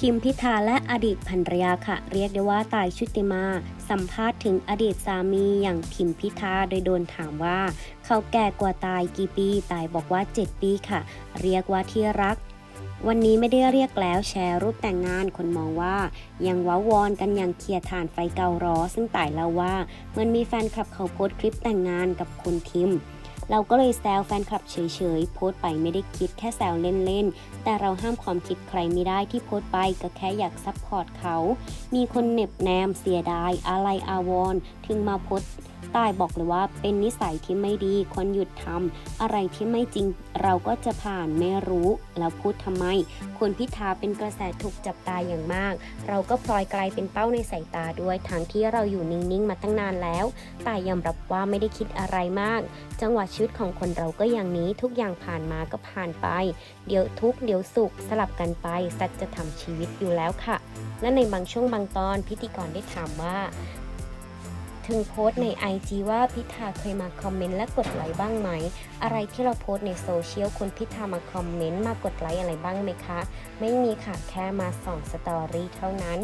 ทิมพิธาและอดีตภรรยาค่ะ เรียกได้ว่าตายชุติมา สัมภาษณ์ถึงอดีตสามีอย่างทิมพิธาโดยโดนถามว่า เขาแก่กว่าตายกี่ปี ตายบอกว่า 7 ปีค่ะ เรียกว่าที่รักวันนี้ไม่ได้เรียกแล้วแชร์รูปแต่งงานคนมองว่า ยังว้าวอนกันอย่างเคลียร์ฐานไฟเการอซึ่งต่ายเล่าว่า มันมีแฟนคลับเขาโพสต์คลิปแต่งงานกับคุณทิม เราก็เลยแซวแฟนคลับเฉยๆ โพสต์ไปไม่ได้คิดแค่แซวเล่นๆ แต่เราห้ามความคิดใครไม่ได้ที่โพสต์ไปก็แค่อยากซัพพอร์ตเขา มีคนเน็บแนมเสียดายอะไรอาวรณ์ถึงมาโพสต์ตายบอกเลยว่าเป็นนิสัยที่ไม่ดีควรหยุดทำอะไรที่ไม่จริงเราก็จะผ่านไม่รู้แล้วพูดทำไม คุณพิธาเป็นกระแสถูกจับตายอย่างมาก เราก็พลอยกลายเป็นเป้าในสายตาด้วยทั้งที่เราอยู่นิ่งๆ มาตั้งนานแล้ว แต่ยอมรับว่าไม่ได้คิดอะไรมาก จังหวะชีวิตของคนเราก็อย่างนี้ทุกอย่างผ่านมาก็ผ่านไป เดี๋ยวทุกเดี๋ยวสุขสลับกันไปสัจจะทำชีวิตอยู่แล้วค่ะ และในบางช่วงบางตอนพิธีกรได้ถามว่า ถึงโพสต์ใน IG ว่าพิธาเคยมาคอมเมนต์และกดไลค์บ้างไหม อะไรที่เราโพสต์ในโซเชียลคุณพิธามาคอมเมนต์มากดไลค์อะไรบ้างไหมคะ ไม่มีค่ะแค่มาส่องสตอรี่เท่านั้น